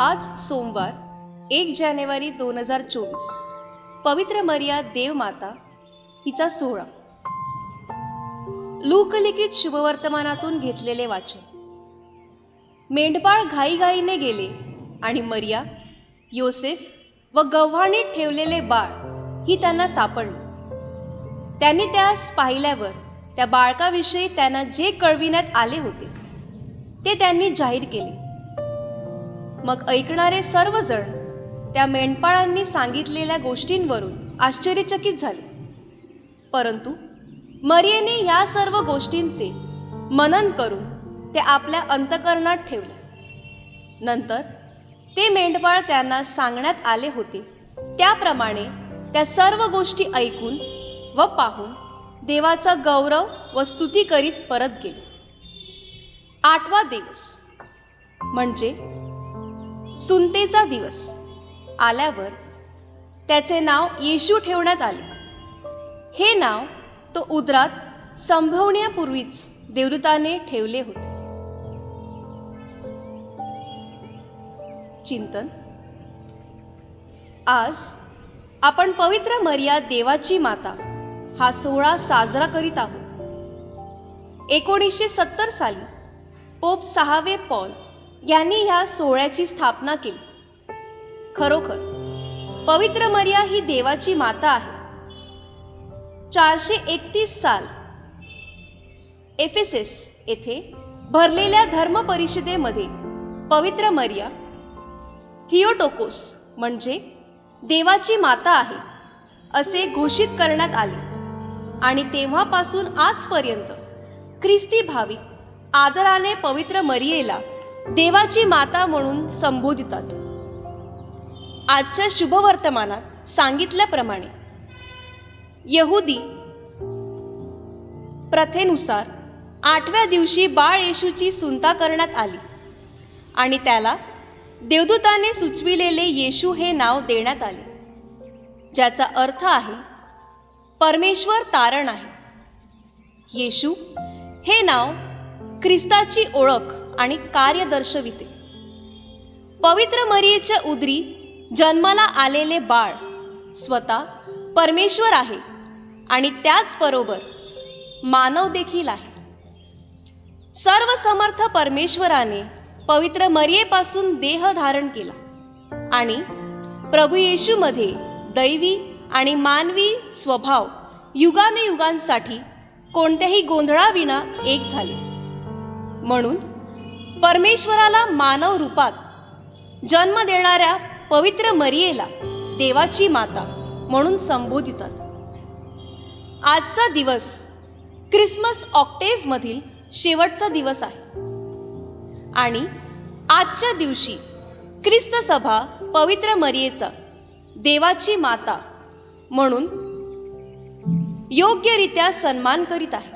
आज सोमवार एक जानेवारी दोन हजार चोवीस. पवित्र मर्या देवमाता हिचा सोहळा. लोकलिखित शुभवर्तमानातून घेतलेले वाचन. मेंढपाळ घाईघाईने गेले आणि मरिया योसेफ व गव्हाणीत ठेवलेले बाळ ही त्यांना सापडली. त्यांनी त्यास पाहिल्यावर त्या बाळकाविषयी त्यांना जे कळविण्यात आले होते ते त्यांनी जाहीर केले. मग ऐकणारे सर्वजण त्या मेंढपाळांनी सांगितलेल्या गोष्टींवरून आश्चर्यचकित झाले. परंतु मरियेने या सर्व गोष्टींचे मनन करून ते आपल्या अंतकरणात ठेवले. नंतर ते मेंढपाळ त्यांना सांगण्यात आले होते. त्याप्रमाणे त्या सर्व गोष्टी ऐकून व पाहून देवाचा गौरव व स्तुती करीत परत गेले. आठवा दिवस म्हणजे सुनतेचा दिवस. आल्यावर त्याचे नाव येशू ठेवण्यात आले. हे नाव तो उदरात संभवण्यापूर्वीच देवदूताने ठेवले होते. चिंतन. आज आपण पवित्र मर्या देवाची माता हा सोहळा साजरा करीत आहोत. एकोणीसशे सत्तर साली पोप सहावे पॉल यांनी ह्या सोहळ्याची स्थापना केली. खरोखर पवित्र मर्या ही देवाची माता आहे. चारशे एकतीस साल. एफेसेस येथे भरलेल्या धर्म परिषदेमध्ये पवित्र मर्या थिओटोकोस म्हणजे देवाची माता आहे असे घोषित करण्यात आले. आणि तेव्हापासून आजपर्यंत ख्रिस्ती भाविक आदराने पवित्र मरियेला देवाची माता म्हणून संबोधितात. आजच्या शुभवर्तमानात सांगितल्याप्रमाणे यहुदी प्रथेनुसार आठव्या दिवशी बाळ येशूची सुंता करण्यात आली आणि त्याला देवदूताने सुचविलेले येशू हे नाव देण्यात आले ज्याचा अर्थ आहे परमेश्वर तारण आहे. येशू हे नाव ख्रिस्ताची ओळख आणि कार्य दर्शविते पवित्र मरियेच्या उदरी जन्माला आलेले बाळ स्वतः परमेश्वर आहे आणि त्याचबरोबर मानव देखील आहे. सर्व समर्थ परमेश्वराने पवित्र मरियेपासून देह धारण केला आणि प्रभू येशूमध्ये दैवी आणि मानवी स्वभाव युगानुयुगांसाठी कोणत्याही गोंधळाविना एक झाले. म्हणून परमेश्वराला मानव रूपात जन्म देणाऱ्या पवित्र मरियेला देवाची माता म्हणून संबोधितात. आजचा दिवस क्रिसमस ऑक्टेव्हमधील शेवटचा दिवस आहे. आणि आजच्या दिवशी ख्रिस्त सभा पवित्र मरियेचा देवाची माता म्हणून योग्यरित्या सन्मान करीत आहे.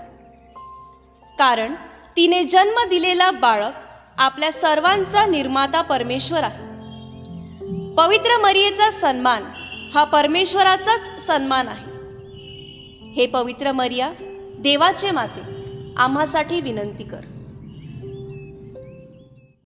कारण तिने जन्म दिलेला बाळक आपल्या सर्वांचा निर्माता परमेश्वर आहे. पवित्र मरियेचा सन्मान हा परमेश्वराचाच सन्मान आहे. हे पवित्र मरिया देवाचे माते आम्हासाठी विनंती कर.